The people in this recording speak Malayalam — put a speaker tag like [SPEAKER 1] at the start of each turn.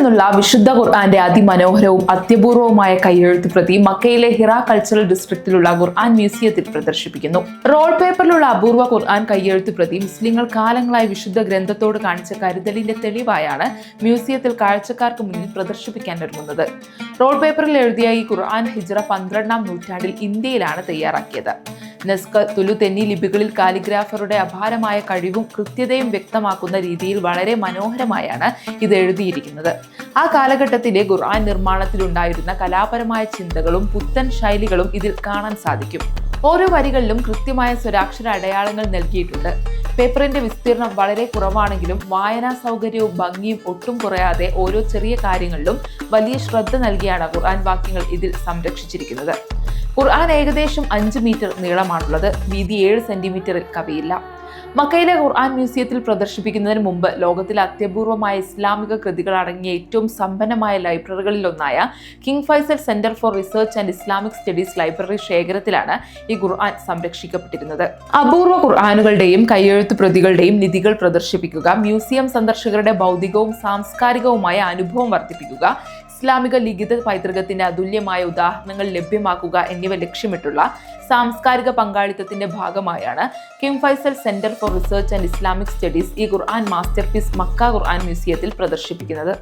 [SPEAKER 1] നിന്നുള്ള വിശുദ്ധ ഖുർആന്റെ അതിമനോഹരവും അത്യപൂർവവുമായ കയ്യെഴുത്ത് പ്രതി മക്കയിലെ ഹിറ കൾച്ചറൽ ഡിസ്ട്രിക്റ്റിലുള്ള ഖുർആൻ മ്യൂസിയത്തിൽ പ്രദർശിപ്പിക്കുന്നു. റോൾ പേപ്പറിലുള്ള അപൂർവ ഖുർആൻ കയ്യെഴുത്ത് പ്രതി മുസ്ലിങ്ങൾ കാലങ്ങളായി വിശുദ്ധ ഗ്രന്ഥത്തോട് കാണിച്ച കരുതലിന്റെ തെളിവായാണ് മ്യൂസിയത്തിൽ കാഴ്ചക്കാർക്ക് മുന്നിൽ പ്രദർശിപ്പിക്കാൻ ഒരുങ്ങുന്നത്. റോൾ പേപ്പറിൽ എഴുതിയ ഈ ഖുർആൻ ഹിജ്റ പന്ത്രണ്ടാം നൂറ്റാണ്ടിൽ ഇന്ത്യയിലാണ് തയ്യാറാക്കിയത്. നെസ്ക തുലു തെന്നി ലിപികളിൽ കാലിഗ്രാഫറുടെ അപാരമായ കഴിവും കൃത്യതയും വ്യക്തമാക്കുന്ന രീതിയിൽ വളരെ മനോഹരമായാണ് ഇത് എഴുതിയിരിക്കുന്നത്. ആ കാലഘട്ടത്തിലെ ഖുർആൻ നിർമ്മാണത്തിലുണ്ടായിരുന്ന കലാപരമായ ചിന്തകളും പുത്തൻ ശൈലികളും ഇതിൽ കാണാൻ സാധിക്കും. ഓരോ വരികളിലും കൃത്യമായ സ്വരാക്ഷര അടയാളങ്ങൾ നൽകിയിട്ടുണ്ട്. പേപ്പറിന്റെ വിസ്തീർണം വളരെ കുറവാണെങ്കിലും വായനാ സൗകര്യവും ഭംഗിയും ഒട്ടും കുറയാതെ ഓരോ ചെറിയ കാര്യങ്ങളിലും വലിയ ശ്രദ്ധ നൽകിയാണ് ഖുർആൻ വാക്യങ്ങൾ ഇതിൽ സംരക്ഷിച്ചിരിക്കുന്നത്. ഖുർആൻ ഏകദേശം അഞ്ച് മീറ്റർ നീളമാണുള്ളത്. വീതി ഏഴ് സെന്റിമീറ്ററിൽ കവിയില്ല. മക്കയിലെ ഖുർആൻ മ്യൂസിയത്തിൽ പ്രദർശിപ്പിക്കുന്നതിന് മുമ്പ് ലോകത്തിലെ അത്യപൂർവമായ ഇസ്ലാമിക കൃതികൾ അടങ്ങിയ ഏറ്റവും സമ്പന്നമായ ലൈബ്രറികളിലൊന്നായ King Faisal Centre for Research and Islamic Studies library ശേഖരത്തിലാണ് ഈ ഖുർആൻ സംരക്ഷിക്കപ്പെട്ടിരുന്നത്. അപൂർവ ഖുർആാനുകളുടെയും കയ്യെഴുത്ത് പ്രതികളുടെയും നിധികൾ പ്രദർശിപ്പിക്കുക മ്യൂസിയം സന്ദർശകരുടെ ഭൗതികവും സാംസ്കാരികവുമായ അനുഭവം വർദ്ധിപ്പിക്കുക ഇസ്ലാമിക ലിഖിത പൈതൃകത്തിന്റെ അതുല്യമായ ഉദാഹരണങ്ങൾ ലഭ്യമാക്കുക എന്നിവ ലക്ഷ്യമിട്ടുള്ള സാംസ്കാരിക പങ്കാളിത്തത്തിന്റെ ഭാഗമായാണ് King Faisal Centre for Research and Islamic Studies ഈ ഖുർആൻ മാസ്റ്റർ പീസ് മക്ക ഖുർആൻ മ്യൂസിയത്തിൽ പ്രദർശിപ്പിക്കുന്നത്.